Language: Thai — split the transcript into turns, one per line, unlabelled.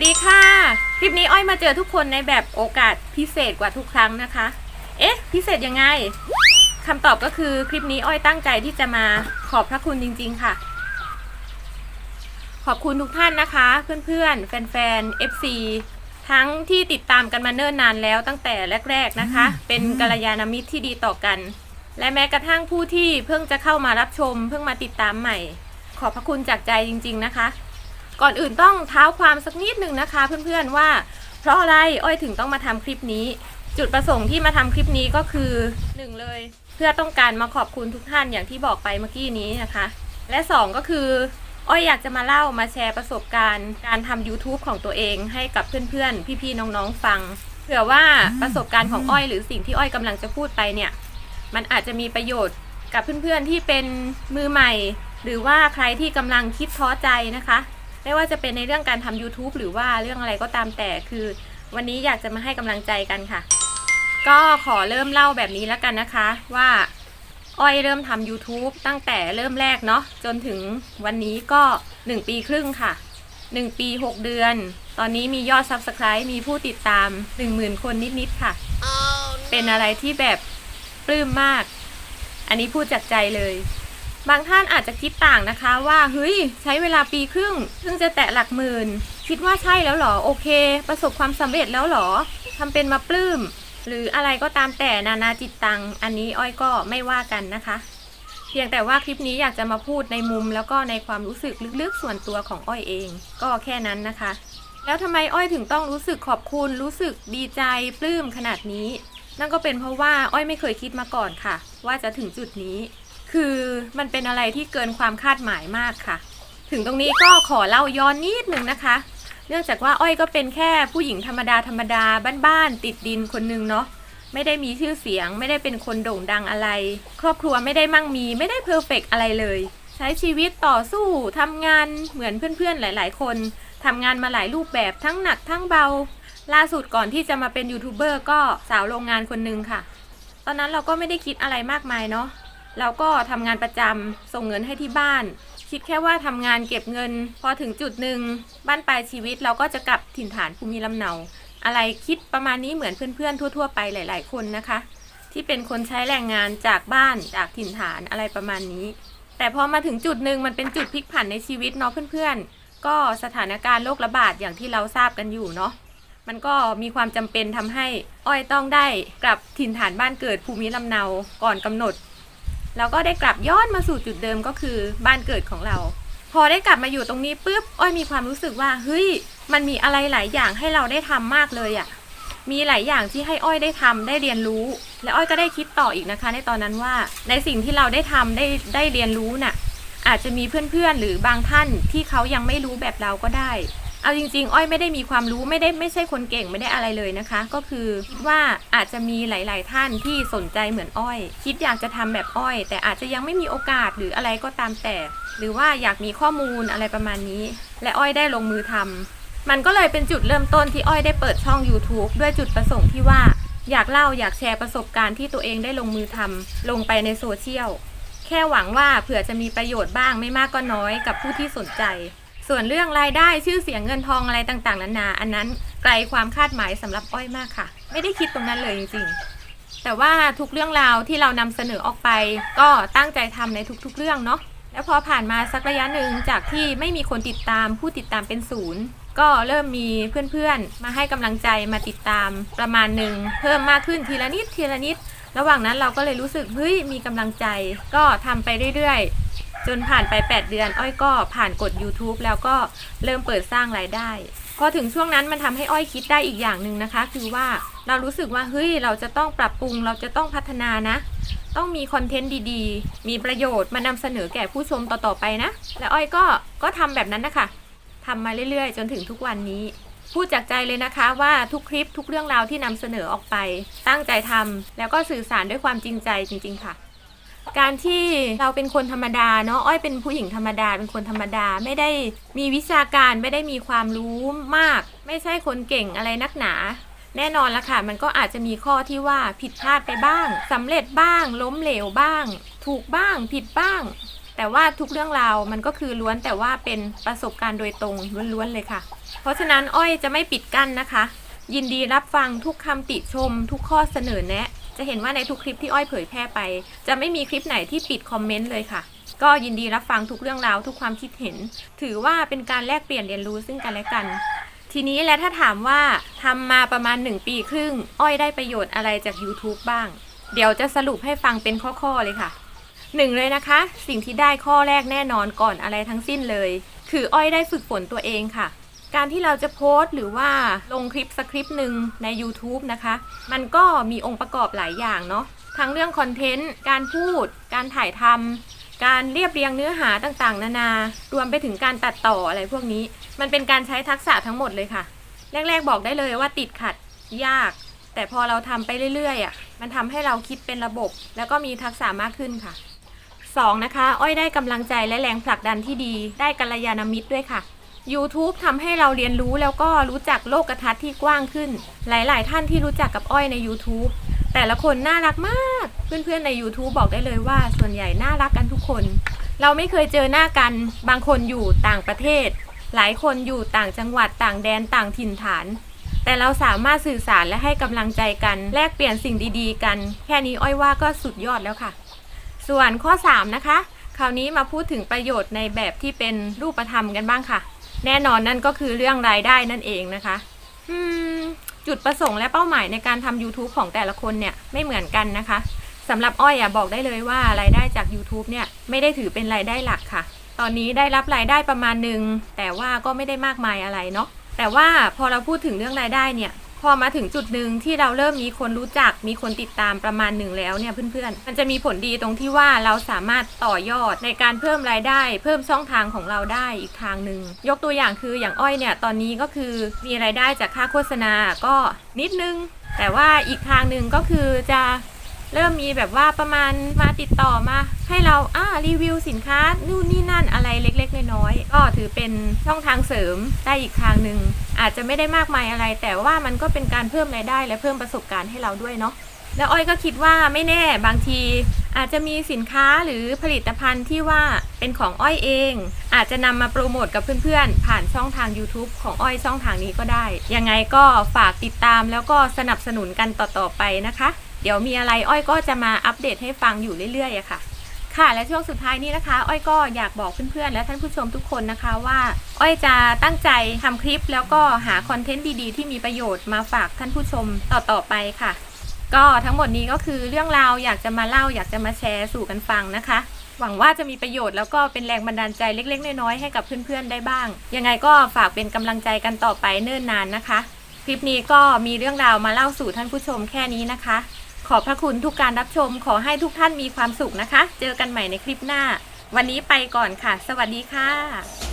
วัสดีค่ะ คลิปนี้อ้อยมาเจอทุกคนในแบบโอกาสพิเศษกว่าทุกครั้งนะคะ เอ๊ะ พิเศษยังไงคำตอบก็คือคลิปนี้อ้อยตั้งใจที่จะมาขอบพระคุณจริง ๆ ค่ะ ขอบคุณทุกท่านนะคะ เพื่อนๆ แฟนๆ FC ทั้งที่ติดตามกันมาเนิ่นนานแล้วตั้งแต่แรก ๆนะคะ เป็นกัลยาณมิตรที่ดีต่อกัน และแม้กระทั่งผู้ที่เพิ่งจะเข้ามารับชม เพิ่งมาติดตามใหม่ ขอบพระคุณจากใจจริง ๆ นะคะ ก่อนอื่นต้องเท้าความสักนิดหนึ่งนะคะเพื่อนๆว่า เพราะอะไรอ้อยถึงต้องมาทำคลิปนี้ จุดประสงค์ที่มาทำคลิปนี้ก็คือหนึ่งเลย เพื่อต้องการมาขอบคุณทุกท่านอย่างที่บอกไปเมื่อกี้นี้นะคะ และสองก็คืออ้อยอยากจะมาเล่ามาแชร์ประสบการณ์ การทำ YouTube ของตัวเองให้กับเพื่อนๆ พี่ๆ น้องๆ ฟัง เผื่อว่าประสบการณ์ของอ้อยหรือสิ่งที่อ้อยกำลังจะพูดไปเนี่ย มันอาจจะมีประโยชน์กับเพื่อนๆ ที่เป็นมือใหม่ หรือว่าใครที่กำลังคิดท้อใจนะคะ ไม่ว่าจะเป็นในเรื่องการทำ YouTube หรือว่าเรื่องอะไรก็ตามแต่คือ วันนี้อยากจะมาให้กำลังใจกันค่ะ ก็ขอเริ่มเล่าแบบนี้แล้วกันนะคะ ว่าอ้อยเริ่มทำ YouTube ตั้งแต่เริ่มแรกเนาะจนถึงวันนี้ก็ 1 ปีครึ่งค่ะ 1 ปี 6 เดือน ตอนนี้มียอด Subscribe มีผู้ติดตาม 10,000 คนนิด ๆ ค่ะเป็นอะไรที่แบบปลื้มมาก อันนี้พูดจากใจเลย บางท่านอาจจะคิดต่างนะคะว่าเฮ้ยใช้เวลาปีครึ่งเพิ่งจะแตะหลักหมื่น คิดว่าใช่แล้วหรอโอเค ประสบความสำเร็จแล้วหรอทำเป็นมาปลื้ม หรืออะไรก็ตามแต่นานาจิตตัง อันนี้อ้อยก็ไม่ว่ากันนะคะ เพียงแต่ว่าคลิปนี้อยากจะมาพูดในมุมแล้วก็ในความรู้สึกลึกๆส่วนตัวของอ้อยเอง ก็แค่นั้นนะคะ แล้วทำไมอ้อยถึงต้องรู้สึกขอบคุณรู้สึกดีใจปลื้มขนาดนี้ นั่นก็เป็นเพราะว่าอ้อยไม่เคยคิดมาก่อนค่ะ ว่าจะถึงจุดนี้ คือมันเป็นอะไรที่เกินความคาดหมายมากค่ะ ถึงตรงนี้ก็ขอเล่าย้อนนิดนึงนะคะ เนื่องจากว่าอ้อยก็เป็นแค่ผู้หญิงธรรมดาธรรมดาบ้านๆติดดินคนนึงเนาะไม่ได้มีชื่อเสียง ไม่ได้เป็นคนโด่งดังอะไร ครอบครัวไม่ได้มั่งมี ไม่ได้เพอร์เฟกอะไรเลย ใช้ชีวิตต่อสู้ทำงานเหมือนเพื่อนๆหลาย ๆ คนทำงานมาหลายรูปแบบทั้งหนักทั้งเบา ล่าสุดก่อนที่จะมาเป็นยูทูบเบอร์ก็สาวโรงงานคนหนึงค่ะ ตอนนั้นเราก็ไม่ได้คิดอะไรมากมายเนาะ เราก็ทำงานประจำส่งเงินให้ที่บ้าน คิดแค่ว่าทำงานเก็บเงิน พอถึงจุดหนึ่งบ้านปลายชีวิตเราก็จะกลับถิ่นฐานภูมิลำเนา อะไรคิดประมาณนี้เหมือนเพื่อนๆ ทั่ว ๆ ไปหลาย ๆ คนนะคะ ที่เป็นคนใช้แรงงานจากบ้านจากถิ่นฐานอะไรประมาณนี้ แต่พอมาถึงจุดหนึ่งมันเป็นจุดพลิกผันในชีวิตเนาะเพื่อนๆ ก็สถานการณ์โรคระบาดอย่างที่เราทราบกันอยู่เนาะมันก็มีความจำเป็นทำให้อ้อยต้องได้กลับถิ่นฐานบ้านเกิดภูมิลำเนาก่อนกำหนด แล้วก็ได้กลับย้อนมาสู่จุดเดิมก็คือบ้านเกิดของเรา พอได้กลับมาอยู่ตรงนี้ปุ๊บอ้อยมีความรู้สึกว่าเฮ้ยมันมีอะไรหลายอย่างให้เราได้ทำมากเลยอะ่ะมีหลายอย่างที่ให้อ้อยได้ทำได้เรียนรู้ และอ้อยก็ได้คิดต่ออีกนะคะ ในตอนนั้นว่าในสิ่งที่เราได้ทำได้ได้เรียนรู้น่ะอาจจะมีเพื่อนๆหรือบางท่านที่เขายังไม่รู้แบบเราก็ได้ เอาจริง ๆ อ้อยไม่ได้มีความรู้ไม่ได้ไม่ใช่คนเก่งไม่ได้อะไรเลยนะคะ ก็คือคิดว่าอาจจะมีหลาย ๆ ท่านที่สนใจเหมือนอ้อย คิดอยากจะทำแบบอ้อย แต่อาจจะยังไม่มีโอกาสหรืออะไรก็ตามแต่ หรือว่าอยากมีข้อมูลอะไรประมาณนี้ และอ้อยได้ลงมือทำมันก็เลยเป็นจุดเริ่มต้นที่อ้อยได้เปิดช่อง YouTube ด้วยจุดประสงค์ที่ว่าอยากเล่าอยากแชร์ประสบการณ์ที่ตัวเองได้ลงมือทำลงไปในโซเชียลแค่หวังว่าเผื่อจะมีประโยชน์บ้างไม่มากก็น้อยกับผู้ที่สนใจ ส่วนเรื่องรายได้ชื่อเสียงเงินทองอะไรต่างๆนานา อันนั้นไกลความคาดหมายสำหรับอ้อยมากค่ะ ไม่ได้คิดตรงนั้นเลยจริงๆ แต่ว่าทุกเรื่องราวที่เรานำเสนอออกไป ก็ตั้งใจทำในทุกๆเรื่องเนาะแล้วพอผ่านมาสักระยะหนึ่งจากที่ไม่มีคนติดตามผู้ติดตามเป็นศูนย์ก็เริ่มมีเพื่อนๆ มาให้กำลังใจมาติดตามประมาณหนึ่งเพิ่มมากขึ้นทีละนิดทีละนิด ระหว่างนั้นเราก็เลยรู้สึกเฮ้ยมีกำลังใจ ก็ทำไปเรื่อยๆ จนผ่านไป 8 เดือน อ้อยก็ผ่านกด YouTube แล้วก็เริ่มเปิดสร้างรายได้ พอถึงช่วงนั้นมันทำให้อ้อยคิดได้อีกอย่างหนึ่งนะคะ คือว่าเรารู้สึกว่าเฮ้ยเราจะต้องปรับปรุง เราจะต้องพัฒนานะ ต้องมีคอนเทนต์ดีๆ มีประโยชน์มานำเสนอแก่ผู้ชมต่อๆไปนะ และอ้อยก็ก็ทำแบบนั้นนะคะทำมาเรื่อยๆ จนถึงทุกวันนี้พูดจากใจเลยนะคะว่าทุกคลิปทุกเรื่องราวที่นำเสนอออกไป ตั้งใจทำแล้วก็สื่อสารด้วยความจริงใจจริง ๆ ค่ะ การที่เราเป็นคนธรรมดาเนาะอ้อยเป็นผู้หญิงธรรมดา เป็นคนธรรมดาไม่ได้มีวิชาการไม่ได้มีความรู้มาก ไม่ใช่คนเก่งอะไรนักหนา แน่นอนละค่ะ มันก็อาจจะมีข้อที่ว่าผิดพลาดไปบ้างสำเร็จบ้าง ล้มเหลวบ้าง ถูกบ้าง ผิดบ้าง แต่ว่าทุกเรื่องราวมันก็คือล้วนแต่ว่าเป็นประสบการณ์โดยตรงล้วนๆเลยค่ะ เพราะฉะนั้นอ้อยจะไม่ปิดกั้นนะคะ ยินดีรับฟังทุกคำติชม ทุกข้อเสนอแนะ จะเห็นว่าในทุกคลิปที่อ้อยเผยแพร่ไป จะไม่มีคลิปไหนที่ปิดคอมเมนต์เลยค่ะ ก็ยินดีรับฟังทุกเรื่องราวทุกความคิดเห็น ถือว่าเป็นการแลกเปลี่ยนเรียนรู้ซึ่งกันและกัน ทีนี้แล้วถ้าถามว่าทำมาประมาณ 1 ปีครึ่ง อ้อยได้ประโยชน์อะไรจาก YouTube บ้าง เดี๋ยวจะสรุปให้ฟังเป็นข้อๆเลยค่ะหนึ่งเลยนะคะ สิ่งที่ได้ข้อแรกแน่นอนก่อนอะไรทั้งสิ้นเลย คืออ้อยได้ฝึกฝนตัวเองค่ะ การที่เราจะโพสต์หรือว่าลงคลิปสคริปต์หนึ่งใน YouTube นะคะ มันก็มีองค์ประกอบหลายอย่างเนาะทั้งเรื่องคอนเทนต์ การพูด การถ่ายทำ การเรียบเรียงเนื้อหาต่างๆ นานารวมไปถึงการตัดต่ออะไรพวกนี้ มันเป็นการใช้ทักษะทั้งหมดเลยค่ะ แรก ๆ บอกได้เลยว่าติดขัดยาก แต่พอเราทำไปเรื่อยๆอะมันทำให้เราคิดเป็นระบบ แล้วก็มีทักษะมากขึ้นค่ะสองนะคะ อ้อยได้กำลังใจและแรงผลักดันที่ดี ได้กัลยาณมิตรด้วยค่ะ YouTube ทำให้เราเรียนรู้แล้วก็รู้จักโลกทัศน์ที่กว้างขึ้น หลาย ๆ ท่านที่รู้จักกับอ้อยใน YouTube แต่ละคนน่ารักมาก เพื่อน ๆ ใน YouTube บอกได้เลยว่า ส่วนใหญ่น่ารักกันทุกคน เราไม่เคยเจอหน้ากัน บางคนอยู่ต่างประเทศ หลายคนอยู่ต่างจังหวัดต่างแดนต่างถิ่นฐาน แต่เราสามารถสื่อสารและให้กำลังใจกัน แลกเปลี่ยนสิ่งดี ๆ กัน แค่นี้อ้อยว่าก็สุดยอดแล้วค่ะ ส่วนข้อ 3 นะคะ คราวนี้มาพูดถึงประโยชน์ในแบบที่เป็นรูปธรรมกันบ้างค่ะ แน่นอนนั่นก็คือเรื่องรายได้นั่นเองนะคะจุดประสงค์และเป้าหมายในการทำ YouTube ของแต่ละคนเนี่ยไม่เหมือนกันนะคะสำหรับอ้อยอะบอกได้เลยว่ารายได้จาก YouTube เนี่ยไม่ได้ถือเป็นรายได้หลักค่ะ ตอนนี้ได้รับรายได้ประมาณหนึ่งแต่ว่าก็ไม่ได้มากมายอะไรเนาะแต่ว่าพอเราพูดถึงเรื่องรายได้เนี่ย พอมาถึงจุดหนึ่งที่เราเริ่มมีคนรู้จักมีคนติดตามประมาณหนึ่งแล้วเนี่ยเพื่อนๆ มันจะมีผลดีตรงที่ว่าเราสามารถต่อยอดในการเพิ่มรายได้ เพิ่มช่องทางของเราได้อีกทางหนึ่งยกตัวอย่างคืออย่างอ้อยเนี่ยตอนนี้ก็คือมีรายได้จากค่าโฆษณาก็นิดนึง แต่ว่าอีกทางหนึ่งก็คือจะ เริ่มมีแบบว่าประมาณมาติดต่อมา ให้เราอ่ารีวิวสินค้านู่นนี่นั่นอะไรเล็กๆน้อยๆก็ถือเป็นช่องทางเสริมได้อีกทางหนึ่งอาจจะไม่ได้มากมายอะไร แต่ว่ามันก็เป็นการเพิ่มรายได้ และเพิ่มประสบการณ์ให้เราด้วยเนาะแล้วอ้อยก็คิดว่าไม่แน่บางทีอาจจะมีสินค้าหรือผลิตภัณฑ์ที่ว่าเป็นของอ้อยเอง อาจจะนำมาโปรโมทกับเพื่อนๆ ผ่านช่องทาง YouTube ของอ้อยช่องทางนี้ก็ได้ ยังไงก็ฝากติดตามแล้วก็สนับสนุนกันต่อๆไปนะคะ เดี๋ยวมีอะไรอ้อยก็จะมาอัปเดตให้ฟังอยู่เรื่อยๆอะค่ะ ค่ะ และช่วงสุดท้ายนี้นะคะ อ้อยก็อยากบอกเพื่อนๆ และท่านผู้ชมทุกคนนะคะว่า อ้อยจะตั้งใจทำคลิป แล้วก็หาคอนเทนต์ดีๆ ที่มีประโยชน์มาฝากท่านผู้ชมต่อๆไปค่ะ ก็ทั้งหมดนี้ก็คือเรื่องราวอยากจะมาเล่าอยากจะมาแชร์สู่กันฟังนะคะหวังว่าจะมีประโยชน์แล้วก็เป็นแรงบันดาลใจเล็ก ๆ น้อยๆให้กับเพื่อนๆได้บ้าง ยังไงก็ฝากเป็นกำลังใจกันต่อไปเนิ่นนานนะคะ คลิปนี้ก็มีเรื่องราวมาเล่าสู่ท่านผู้ชมแค่นี้นะคะ ขอบพระคุณทุกการรับชม ขอให้ทุกท่านมีความสุขนะคะ เจอกันใหม่ในคลิปหน้า วันนี้ไปก่อนค่ะ สวัสดีค่ะ